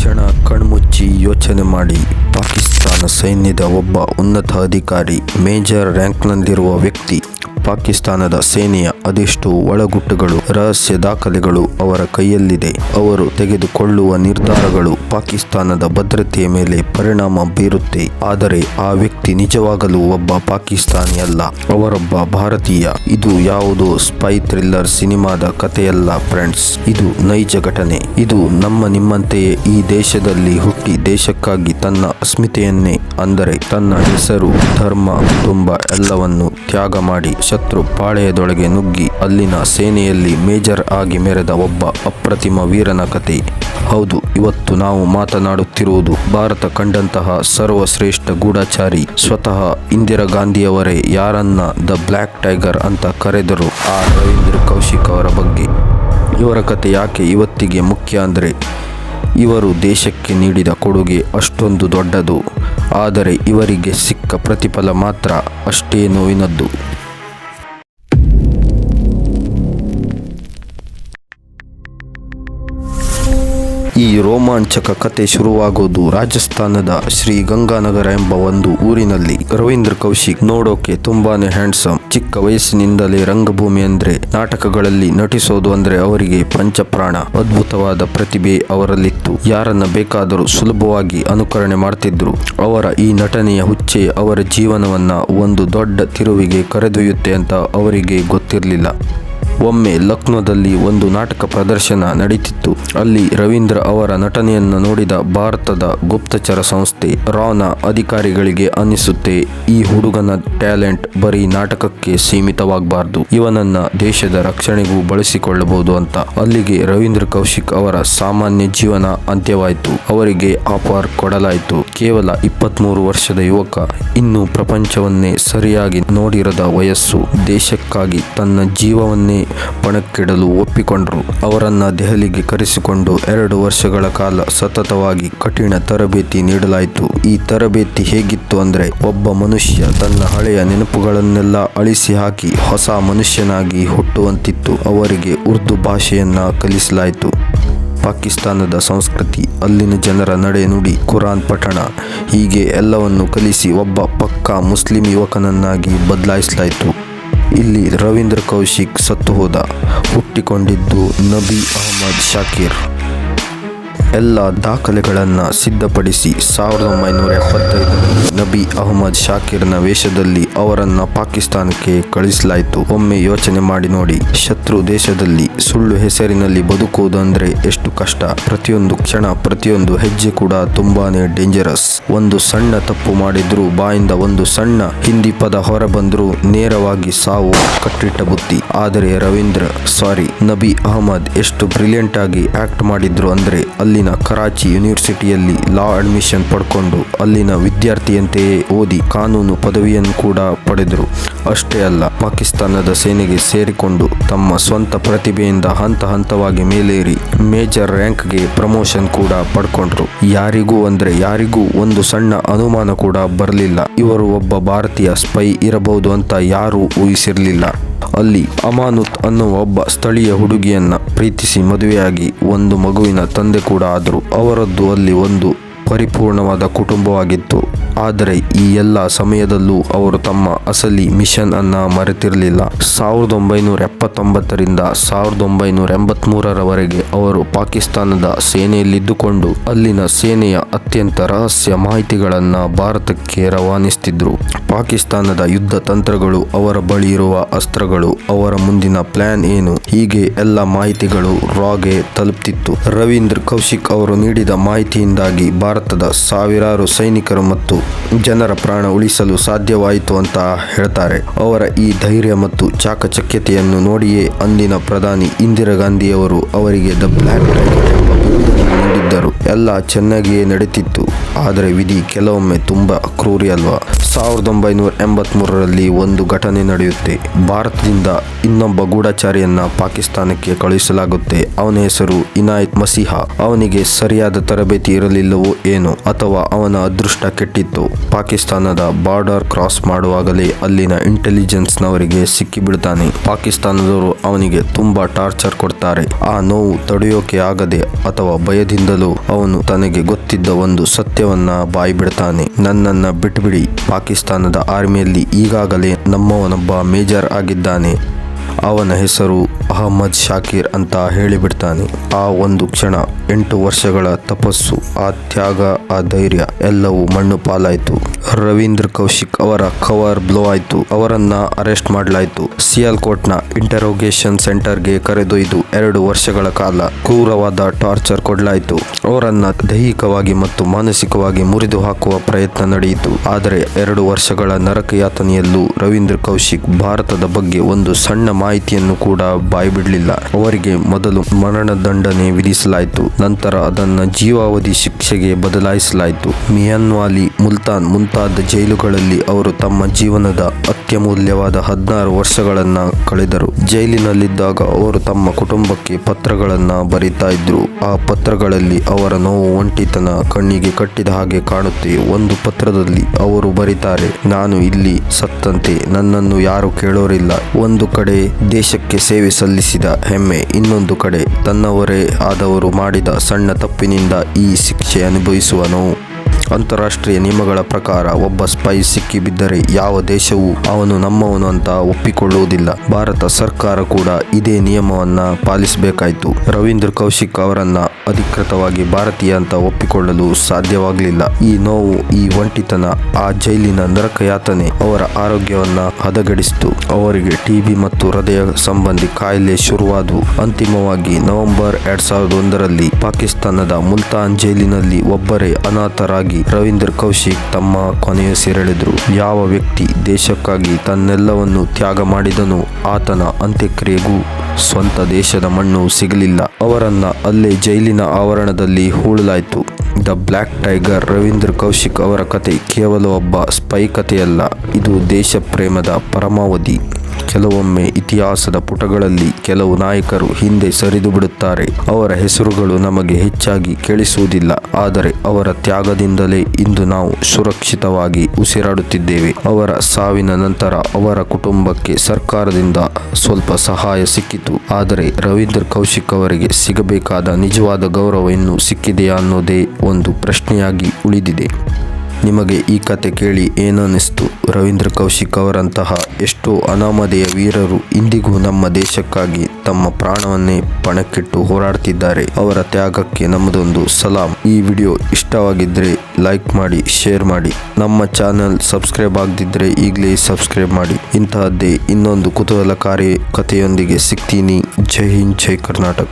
ಕ್ಷಣ ಕಣ್ಮುಚ್ಚಿ ಯೋಚನೆ ಮಾಡಿ. ಪಾಕಿಸ್ತಾನ ಸೈನ್ಯದ ಒಬ್ಬ ಉನ್ನತ ಅಧಿಕಾರಿ ಮೇಜರ್ ರ್ಯಾಂಕ್ನಲ್ಲಿರುವ ವ್ಯಕ್ತಿ. ಪಾಕಿಸ್ತಾನದ ಸೇನೆಯ ಅದೆಷ್ಟು ಒಳಗುಟ್ಟುಗಳು, ರಹಸ್ಯ ದಾಖಲೆಗಳು ಅವರ ಕೈಯಲ್ಲಿದೆ. ಅವರು ತೆಗೆದುಕೊಳ್ಳುವ ನಿರ್ಧಾರಗಳು ಪಾಕಿಸ್ತಾನದ ಭದ್ರತೆಯ ಮೇಲೆ ಪರಿಣಾಮ ಬೀರುತ್ತೆ. ಆದರೆ ಆ ವ್ಯಕ್ತಿ ನಿಜವಾಗಲೂ ಒಬ್ಬ ಪಾಕಿಸ್ತಾನಿ ಅಲ್ಲ. ಅವರೊಬ್ಬ ಭಾರತೀಯ. ಇದು ಯಾವುದೋ ಸ್ಪೈ ಥ್ರಿಲ್ಲರ್ ಸಿನಿಮಾದ ಕಥೆಯಲ್ಲ ಫ್ರೆಂಡ್ಸ್. ಇದು ನೈಜ ಘಟನೆ. ಇದು ನಮ್ಮ ನಿಮ್ಮಂತೆಯೇ ಈ ದೇಶದಲ್ಲಿ ಹುಟ್ಟಿ ದೇಶಕ್ಕಾಗಿ ತನ್ನ ಅಸ್ಮಿತೆಯನ್ನೇ, ಅಂದರೆ ತನ್ನ ಹೆಸರು, ಧರ್ಮ ಕುಟುಂಬ ಎಲ್ಲವನ್ನು ತ್ಯಾಗ ಮಾಡಿ ಶತ್ರು ಪಾಳೆಯದೊಳಗೆ ನುಗ್ಗಿ ಅಲ್ಲಿನ ಸೇನೆಯಲ್ಲಿ ಮೇಜರ್ ಆಗಿ ಮೆರೆದ ಒಬ್ಬ ಅಪ್ರತಿಮ ವೀರನ ಕತೆ. ಹೌದು, ಇವತ್ತು ನಾವು ಮಾತನಾಡುತ್ತಿರುವುದು ಭಾರತ ಕಂಡಂತಹ ಸರ್ವಶ್ರೇಷ್ಠ ಗೂಢಚಾರಿ. ಸ್ವತಃ ಇಂದಿರಾ ಗಾಂಧಿಯವರೇ ಯಾರನ್ನ ದ ಬ್ಲ್ಯಾಕ್ ಟೈಗರ್ ಅಂತ ಕರೆದರು? ಆ ರವೀಂದ್ರ ಕೌಶಿಕ್ ಅವರ ಬಗ್ಗೆ. ಇವರ ಕತೆ ಯಾಕೆ ಇವತ್ತಿಗೆ ಮುಖ್ಯ ಅಂದರೆ, ಇವರು ದೇಶಕ್ಕೆ ನೀಡಿದ ಕೊಡುಗೆ ಅಷ್ಟೊಂದು ದೊಡ್ಡದು. ಆದರೆ ಇವರಿಗೆ ಸಿಕ್ಕ ಪ್ರತಿಫಲ ಮಾತ್ರ ಅಷ್ಟೇ ನೋವಿನದ್ದು. ಈ ರೋಮಾಂಚಕ ಕತೆ ಶುರುವಾಗೋದು ರಾಜಸ್ಥಾನದ ಶ್ರೀ ಗಂಗಾನಗರ ಎಂಬ ಒಂದು ಊರಿನಲ್ಲಿ. ರವೀಂದ್ರ ಕೌಶಿಕ್ ನೋಡೋಕೆ ತುಂಬಾನೇ ಹ್ಯಾಂಡ್ಸಮ್. ಚಿಕ್ಕ ವಯಸ್ಸಿನಿಂದಲೇ ರಂಗಭೂಮಿ ಅಂದ್ರೆ ನಾಟಕಗಳಲ್ಲಿ ನಟಿಸೋದು ಅಂದ್ರೆ ಅವರಿಗೆ ಪಂಚಪ್ರಾಣ. ಅದ್ಭುತವಾದ ಪ್ರತಿಭೆ ಅವರಲ್ಲಿತ್ತು. ಯಾರನ್ನ ಬೇಕಾದರೂ ಸುಲಭವಾಗಿ ಅನುಕರಣೆ ಮಾಡ್ತಿದ್ರು. ಅವರ ಈ ನಟನೆಯ ಹುಚ್ಚೆ ಅವರ ಜೀವನವನ್ನ ಒಂದು ದೊಡ್ಡ ತಿರುವಿಗೆ ಕರೆದೊಯ್ಯುತ್ತೆ ಅಂತ ಅವರಿಗೆ ಗೊತ್ತಿರಲಿಲ್ಲ. ಒಮ್ಮೆ ಲಕ್ನೋದಲ್ಲಿ ಒಂದು ನಾಟಕ ಪ್ರದರ್ಶನ ನಡೀತಿತ್ತು. ಅಲ್ಲಿ ರವೀಂದ್ರ ಅವರ ನಟನೆಯನ್ನು ನೋಡಿದ ಭಾರತದ ಗುಪ್ತಚರ ಸಂಸ್ಥೆ ರಾನ ಅಧಿಕಾರಿಗಳಿಗೆ ಅನ್ನಿಸುತ್ತೆ, ಈ ಹುಡುಗನ ಟ್ಯಾಲೆಂಟ್ ಬರೀ ನಾಟಕಕ್ಕೆ ಸೀಮಿತವಾಗಬಾರ್ದು, ಇವನನ್ನ ದೇಶದ ರಕ್ಷಣೆಗೂ ಬಳಸಿಕೊಳ್ಳಬಹುದು ಅಂತ. ಅಲ್ಲಿಗೆ ರವೀಂದ್ರ ಕೌಶಿಕ್ ಅವರ ಸಾಮಾನ್ಯ ಜೀವನ ಅಂತ್ಯವಾಯಿತು. ಅವರಿಗೆ ಆಫರ್ ಕೊಡಲಾಯಿತು. ಕೇವಲ ಇಪ್ಪತ್ಮೂರು ವರ್ಷದ ಯುವಕ, ಇನ್ನು ಪ್ರಪಂಚವನ್ನೇ ಸರಿಯಾಗಿ ನೋಡಿರದ ವಯಸ್ಸು ದೇಶಕ್ಕಾಗಿ ತನ್ನ ಜೀವವನ್ನೇ ಪಣಕ್ಕಿಡಲು ಒಪ್ಪಿಕೊಂಡರು. ಅವರನ್ನು ದೆಹಲಿಗೆ ಕರೆಸಿಕೊಂಡು ಎರಡು ವರ್ಷಗಳ ಕಾಲ ಸತತವಾಗಿ ಕಠಿಣ ತರಬೇತಿ ನೀಡಲಾಯಿತು. ಈ ತರಬೇತಿ ಹೇಗಿತ್ತು ಅಂದರೆ, ಒಬ್ಬ ಮನುಷ್ಯ ತನ್ನ ಹಳೆಯ ನೆನಪುಗಳನ್ನೆಲ್ಲ ಅಳಿಸಿ ಹಾಕಿ ಹೊಸ ಮನುಷ್ಯನಾಗಿ ಹುಟ್ಟುವಂತಿತ್ತು. ಅವರಿಗೆ ಉರ್ದು ಭಾಷೆಯನ್ನ ಕಲಿಸಲಾಯಿತು. ಪಾಕಿಸ್ತಾನದ ಸಂಸ್ಕೃತಿ, ಅಲ್ಲಿನ ಜನರ ನಡೆ ನುಡಿ, ಕುರಾನ್ ಪಠಣ, ಹೀಗೆ ಎಲ್ಲವನ್ನು ಕಲಿಸಿ ಒಬ್ಬ ಪಕ್ಕಾ ಮುಸ್ಲಿಂ ಯುವಕನನ್ನಾಗಿ ಬದಲಾಯಿಸಲಾಯಿತು. ಇಲ್ಲಿ ರವೀಂದ್ರ ಕೌಶಿಕ್ ಸತ್ತು ಹೋದ ಹುಟ್ಟಿಕೊಂಡಿದ್ದು ನಬಿ ಅಹಮದ್ ಶಾಕೀರ್. ಎಲ್ಲ ದಾಖಲೆಗಳನ್ನು ಸಿದ್ಧಪಡಿಸಿ ಸಾವಿರದ ಒಂಬೈನೂರ ಎಪ್ಪತ್ತೈದು ನಬಿ ಅಹಮದ್ ಶಾಕಿರ್ನ ವೇಷದಲ್ಲಿ ಅವರನ್ನು ಪಾಕಿಸ್ತಾನಕ್ಕೆ ಕಳಿಸಲಾಯಿತು. ಒಮ್ಮೆ ಯೋಚನೆ ಮಾಡಿ ನೋಡಿ, ಶತ್ರು ದೇಶದಲ್ಲಿ ಸುಳ್ಳು ಹೆಸರಿನಲ್ಲಿ ಬದುಕುವುದಂದ್ರೆ ಎಷ್ಟು ಕಷ್ಟ. ಪ್ರತಿಯೊಂದು ಕ್ಷಣ, ಪ್ರತಿಯೊಂದು ಹೆಜ್ಜೆ ಕೂಡ ತುಂಬಾನೇ ಡೇಂಜರಸ್ ಒಂದು ಸಣ್ಣ ತಪ್ಪು ಮಾಡಿದ್ರು ಬಾಯಿಂದ ಒಂದು ಸಣ್ಣ ಹಿಂದಿ ಪದ ಹೊರ ಬಂದ್ರು ನೇರವಾಗಿ ಸಾವು ಕಟ್ಟಿಟ್ಟ ಬುತ್ತಿ ಆದರೆ ರವೀಂದ್ರ ಸಾರಿ ನಬಿ ಅಹಮದ್ ಎಷ್ಟು ಬ್ರಿಲಿಯಂಟ್ ಆಗಿ ಆಕ್ಟ್ ಮಾಡಿದ್ರು ಅಂದ್ರೆ ಅಲ್ಲಿನ ಕರಾಚಿ ಯೂನಿವರ್ಸಿಟಿಯಲ್ಲಿ ಲಾ ಅಡ್ಮಿಷನ್ ಪಡ್ಕೊಂಡು ಅಲ್ಲಿನ ವಿದ್ಯಾರ್ಥಿಯಂತೆಯೇ ಓದಿ ಕಾನೂನು ಪದವಿಯನ್ನು ಕೂಡ ಪಡೆದರು. ಅಷ್ಟೇ ಅಲ್ಲ, ಪಾಕಿಸ್ತಾನದ ಸೇನೆಗೆ ಸೇರಿಕೊಂಡು ತಮ್ಮ ಸ್ವಂತ ಪ್ರತಿಭೆಯಿಂದ ಹಂತ ಹಂತವಾಗಿ ಮೇಲೇರಿ ಮೇಜರ್ ರ್ಯಾಂಕ್ಗೆ ಪ್ರಮೋಷನ್ ಕೂಡ ಪಡ್ಕೊಂಡ್ರು. ಯಾರಿಗೂ ಅಂದ್ರೆ ಯಾರಿಗೂ ಒಂದು ಸಣ್ಣ ಅನುಮಾನ ಕೂಡ ಬರಲಿಲ್ಲ. ಇವರು ಒಬ್ಬ ಭಾರತೀಯ ಸ್ಪೈ ಇರಬಹುದು ಅಂತ ಯಾರೂ ಊಹಿಸಿರಲಿಲ್ಲ. ಅಲ್ಲಿ ಅಮಾನುತ್ ಅನ್ನುವ ಒಬ್ಬ ಸ್ಥಳೀಯ ಹುಡುಗಿಯನ್ನ ಪ್ರೀತಿಸಿ ಮದುವೆಯಾಗಿ ಒಂದು ಮಗುವಿನ ತಂದೆ ಕೂಡ ಆದರು. ಅವರದ್ದು ಅಲ್ಲಿ ಒಂದು ಪರಿಪೂರ್ಣವಾದ ಕುಟುಂಬವಾಗಿತ್ತು. ಆದರೆ ಈ ಎಲ್ಲ ಸಮಯದಲ್ಲೂ ಅವರು ತಮ್ಮ ಅಸಲಿ ಮಿಷನ್ ಅನ್ನ ಮರೆತಿರಲಿಲ್ಲ. ಸಾವಿರದ ಒಂಬೈನೂರ ಎಪ್ಪತ್ತೊಂಬತ್ತರಿಂದ ಸಾವಿರದ ಒಂಬೈನೂರ ಎಂಬತ್ಮೂರರವರೆಗೆ ಅವರು ಪಾಕಿಸ್ತಾನದ ಸೇನೆಯಲ್ಲಿದ್ದುಕೊಂಡು ಅಲ್ಲಿನ ಸೇನೆಯ ಅತ್ಯಂತ ರಹಸ್ಯ ಮಾಹಿತಿಗಳನ್ನ ಭಾರತಕ್ಕೆ ರವಾನಿಸ್ತಿದ್ರು. ಪಾಕಿಸ್ತಾನದ ಯುದ್ಧ ತಂತ್ರಗಳು ಅವರ ಬಳಿ ಇರುವ ಅಸ್ತ್ರಗಳು ಅವರ ಮುಂದಿನ ಪ್ಲಾನ್ ಏನು? ಹೀಗೆ ಎಲ್ಲ ಮಾಹಿತಿಗಳು ರಾಗೆ ತಲುಪ್ತಿತ್ತು. ರವೀಂದ್ರ ಕೌಶಿಕ್ ಅವರು ನೀಡಿದ ಮಾಹಿತಿಯಿಂದಾಗಿ ಭಾರತದ ಸಾವಿರಾರು ಸೈನಿಕರು ಮತ್ತು ಜನರ ಪ್ರಾಣ ಉಳಿಸಲು ಸಾಧ್ಯವಾಯಿತು ಅಂತ ಹೇಳ್ತಾರೆ. ಅವರ ಈ ಧೈರ್ಯ ಮತ್ತು ಚಾಕಚಕ್ಯತೆಯನ್ನು ನೋಡಿಯೇ ಅಂದಿನ ಪ್ರಧಾನಿ ಇಂದಿರಾ ಗಾಂಧಿಯವರು ಅವರಿಗೆ ದ ಬ್ಲ್ಯಾಕ್ ಎಲ್ಲ ಚೆನ್ನಾಗಿಯೇ ನಡೀತಿತ್ತು, ಆದರೆ ವಿಧಿ ಕೆಲವೊಮ್ಮೆ ತುಂಬ ಕ್ರೂರಿ ಅಲ್ವಾ? ಸಾವಿರದ ಒಂಬೈನೂರ ಎಂಬತ್ಮೂರರಲ್ಲಿ ಒಂದು ಘಟನೆ ನಡೆಯುತ್ತೆ. ಭಾರತದಿಂದ ಇನ್ನೊಬ್ಬ ಗೂಢಚಾರಿಯನ್ನ ಪಾಕಿಸ್ತಾನಕ್ಕೆ ಕಳುಹಿಸಲಾಗುತ್ತೆ. ಅವನ ಹೆಸರು ಇನಾಯತ್ ಮಸೀಹಾ. ಅವನಿಗೆ ಸರಿಯಾದ ತರಬೇತಿ ಇರಲಿಲ್ಲವೋ ಏನೋ ಅಥವಾ ಅವನ ಅದೃಷ್ಟ ಕೆಟ್ಟಿತ್ತು. ಪಾಕಿಸ್ತಾನದ ಬಾರ್ಡರ್ ಕ್ರಾಸ್ ಮಾಡುವಾಗಲೇ ಅಲ್ಲಿನ ಇಂಟೆಲಿಜೆನ್ಸ್ನವರಿಗೆ ಸಿಕ್ಕಿಬಿಡ್ತಾನೆ. ಪಾಕಿಸ್ತಾನದವರು ಅವನಿಗೆ ತುಂಬಾ ಟಾರ್ಚರ್ ಕೊಡ್ತಾರೆ. ಆ ನೋವು ತಡೆಯೋಕೆ ಆಗದೆ ಅಥವಾ ಭಯದಿಂದಲೂ ಅವನು ತನಗೆ ಗೊತ್ತಿದ್ದ ಒಂದು ಸತ್ಯವನ್ನ ಬಾಯಿ ಬಿಡ್ತಾನೆ ನನ್ನನ್ನ ಬಿಟ್ಬಿಡಿ ಪಾಕಿಸ್ತಾನದ ಆರ್ಮಿಯಲ್ಲಿ ಈಗಾಗಲೇ ನಮ್ಮವನೊಬ್ಬ ಮೇಜರ್ ಆಗಿದ್ದಾನೆ. ಅವನ ಹೆಸರು ಅಹಮ್ಮದ್ ಶಾಕೀರ್ ಅಂತ ಹೇಳಿಬಿಡ್ತಾನೆ. ಆ ಒಂದು ಕ್ಷಣ, ಎಂಟು ವರ್ಷಗಳ ತಪಸ್ಸು, ಆ ತ್ಯಾಗ, ಆ ಧೈರ್ಯ ಎಲ್ಲವೂ ಮಣ್ಣು ಪಾಲಾಯಿತು. ರವೀಂದ್ರ ಕೌಶಿಕ್ ಅವರ ಕವರ್ ಬ್ಲೋ ಆಯಿತು. ಅವರನ್ನ ಅರೆಸ್ಟ್ ಮಾಡಲಾಯಿತು. ಸಿಯಾಲ್ಕೋಟ್ನ ಇಂಟರೋಗೇಷನ್ ಸೆಂಟರ್ಗೆ ಕರೆದೊಯ್ದು ಎರಡು ವರ್ಷಗಳ ಕಾಲ ಕ್ರೂರವಾದ ಟಾರ್ಚರ್ ಕೊಡಲಾಯಿತು. ಅವರನ್ನ ದೈಹಿಕವಾಗಿ ಮತ್ತು ಮಾನಸಿಕವಾಗಿ ಮುರಿದು ಹಾಕುವ ಪ್ರಯತ್ನ ನಡೆಯಿತು. ಆದರೆ ಎರಡು ವರ್ಷಗಳ ನರಕಯಾತನೆಯಲ್ಲೂ ರವೀಂದ್ರ ಕೌಶಿಕ್ ಭಾರತದ ಬಗ್ಗೆ ಒಂದು ಸಣ್ಣ ಮಾಹಿತಿಯನ್ನು ಕೂಡ ಬಾಯ್ಬಿಡಲಿಲ್ಲ. ಅವರಿಗೆ ಮೊದಲು ಮರಣದಂಡನೆ ವಿಧಿಸಲಾಯಿತು. ನಂತರ ಅದನ್ನು ಜೀವಾವಧಿ ಶಿಕ್ಷೆಗೆ ಬದಲಾಯಿಸಲಾಯಿತು. ಮಿಯಾನ್ವಾಲಿ ಮುಲ್ತಾನ್ ಮುಂತಾದ ಜೈಲುಗಳಲ್ಲಿ ಅವರು ತಮ್ಮ ಜೀವನದ ಅತ್ಯಮೂಲ್ಯವಾದ ಹದಿನಾರು ವರ್ಷಗಳನ್ನು ಕಳೆದರು. ಜೈಲಿನಲ್ಲಿದ್ದಾಗ ಅವರು ತಮ್ಮ ಕುಟುಂಬಕ್ಕೆ ಪತ್ರಗಳನ್ನು ಬರೀತಾ ಇದ್ರು. ಆ ಪತ್ರಗಳಲ್ಲಿ ಅವರ ನೋವು ಒಂಟಿತನ ಕಣ್ಣಿಗೆ ಕಟ್ಟಿದ ಹಾಗೆ ಕಾಣುತ್ತೆ. ಒಂದು ಪತ್ರದಲ್ಲಿ ಅವರು ಬರೀತಾರೆ, ನಾನು ಇಲ್ಲಿ ಸತ್ತಂತೆ, ನನ್ನನ್ನು ಯಾರು ಕೇಳೋರಿಲ್ಲ. ಒಂದು ಕಡೆ ದೇಶಕ್ಕೆ ಸೇವೆ ಸಲ್ಲಿಸಿದ ಹೆಮ್ಮೆ. ಇನ್ನೊಂದು ಕಡೆ ತನ್ನವರೇ ಆದವರು ಮಾಡಿದ ಸಣ್ಣ ತಪ್ಪಿನಿಂದ ಈ ಶಿಕ್ಷೆ ಅನುಭವಿಸುವನು. ಅಂತಾರಾಷ್ಟ್ರೀಯ ನಿಯಮಗಳ ಪ್ರಕಾರ ಒಬ್ಬ ಸ್ಪೈ ಸಿಕ್ಕಿಬಿದ್ದರೆ ಯಾವ ದೇಶವೂ ಅವನು ನಮ್ಮವನು ಅಂತ ಒಪ್ಪಿಕೊಳ್ಳುವುದಿಲ್ಲ. ಭಾರತ ಸರ್ಕಾರ ಕೂಡ ಇದೇ ನಿಯಮವನ್ನು ಪಾಲಿಸಬೇಕಾಯಿತು. ರವೀಂದ್ರ ಕೌಶಿಕ್ ಅವರನ್ನ ಅಧಿಕೃತವಾಗಿ ಭಾರತೀಯ ಅಂತ ಒಪ್ಪಿಕೊಳ್ಳಲು ಸಾಧ್ಯವಾಗಲಿಲ್ಲ. ಈ ನೋವು, ಈ ಒಂಟಿತನ, ಆ ಜೈಲಿನ ನರಕಯಾತನೆ ಅವರ ಆರೋಗ್ಯವನ್ನ ಹದಗೆಡಿಸಿತು. ಅವರಿಗೆ ಟಿಬಿ ಮತ್ತು ಹೃದಯ ಸಂಬಂಧಿ ಕಾಯಿಲೆ ಶುರುವಾದವು ಅಂತಿಮವಾಗಿ ನವೆಂಬರ್ ಎರಡ್ ಸಾವಿರದ ಒಂದರಲ್ಲಿ ಪಾಕಿಸ್ತಾನದ ಮುಲ್ತಾನ್ ಜೈಲಿನಲ್ಲಿ ಒಬ್ಬರೇ ಅನಾಥರಾಗಿ ರವೀಂದ್ರ ಕೌಶಿಕ್ ತಮ್ಮ ಕೊನೆಯುಸಿರೆಳೆದರು ಯಾವ ವ್ಯಕ್ತಿ ದೇಶಕ್ಕಾಗಿ ತನ್ನೆಲ್ಲವನ್ನು ತ್ಯಾಗ ಮಾಡಿದನು ಆತನ ಅಂತ್ಯಕ್ರಿಯೆಗೂ ಸ್ವಂತ ದೇಶದ ಮಣ್ಣು ಸಿಗಲಿಲ್ಲ. ಅವರನ್ನ ಅಲ್ಲೇ ಜೈಲಿನ ಆವರಣದಲ್ಲಿ ಹೂಳಲಾಯಿತು. The black tiger Ravindra Kaushik ಅವರ ಕತೆ ಕೇವಲ ಒಬ್ಬ ಸ್ಪೈ ಕಥೆಯಲ್ಲ ಇದು ದೇಶ ಪ್ರೇಮದ ಪರಮಾವಧಿ. ಕೆಲವೊಮ್ಮೆ ಇತಿಹಾಸದ ಪುಟಗಳಲ್ಲಿ ಕೆಲವು ನಾಯಕರು ಹಿಂದೆ ಸರಿದು ಬಿಡುತ್ತಾರೆ. ಅವರ ಹೆಸರುಗಳು ನಮಗೆ ಹೆಚ್ಚಾಗಿ ಕೇಳಿಸುವುದಿಲ್ಲ. ಆದರೆ ಅವರ ತ್ಯಾಗದಿಂದಲೇ ಇಂದು ನಾವು ಸುರಕ್ಷಿತವಾಗಿ ಉಸಿರಾಡುತ್ತಿದ್ದೇವೆ. ಅವರ ಸಾವಿನ ನಂತರ ಅವರ ಕುಟುಂಬಕ್ಕೆ ಸರ್ಕಾರದಿಂದ ಸ್ವಲ್ಪ ಸಹಾಯ ಸಿಕ್ಕಿತು. ಆದರೆ ರವೀಂದ್ರ ಕೌಶಿಕ್ ಅವರಿಗೆ ಸಿಗಬೇಕಾದ ನಿಜವಾದ ಗೌರವ ಇನ್ನೂ ಸಿಕ್ಕಿದೆಯಾ ಅನ್ನೋದೇ ಒಂದು ಪ್ರಶ್ನೆಯಾಗಿ ಉಳಿದಿದೆ. ನಿಮಗೆ ಈ ಕತೆ ಕೇಳಿ ಏನನ್ನಿಸ್ತು? ರವೀಂದ್ರ ಕೌಶಿಕ್ ಅವರಂತಹ ಎಷ್ಟೋ ಅನಾಮಧೇಯ ವೀರರು ಇಂದಿಗೂ ನಮ್ಮ ದೇಶಕ್ಕಾಗಿ ತಮ್ಮ ಪ್ರಾಣವನ್ನೇ ಪಣಕ್ಕಿಟ್ಟು ಹೋರಾಡ್ತಿದ್ದಾರೆ. ಅವರ ತ್ಯಾಗಕ್ಕೆ ನಮ್ಮದೊಂದು ಸಲಾಂ. ಈ ವಿಡಿಯೋ ಇಷ್ಟವಾಗಿದ್ದರೆ ಲೈಕ್ ಮಾಡಿ, ಶೇರ್ ಮಾಡಿ. ನಮ್ಮ ಚಾನಲ್ ಸಬ್ಸ್ಕ್ರೈಬ್ ಆಗದಿದ್ದರೆ ಈಗಲೇ ಸಬ್ಸ್ಕ್ರೈಬ್ ಮಾಡಿ. ಇಂತಹದ್ದೇ ಇನ್ನೊಂದು ಕುತೂಹಲಕಾರಿ ಕಥೆಯೊಂದಿಗೆ ಸಿಗ್ತೀನಿ. ಜೈ ಹಿಂದ್, ಜೈ ಕರ್ನಾಟಕ.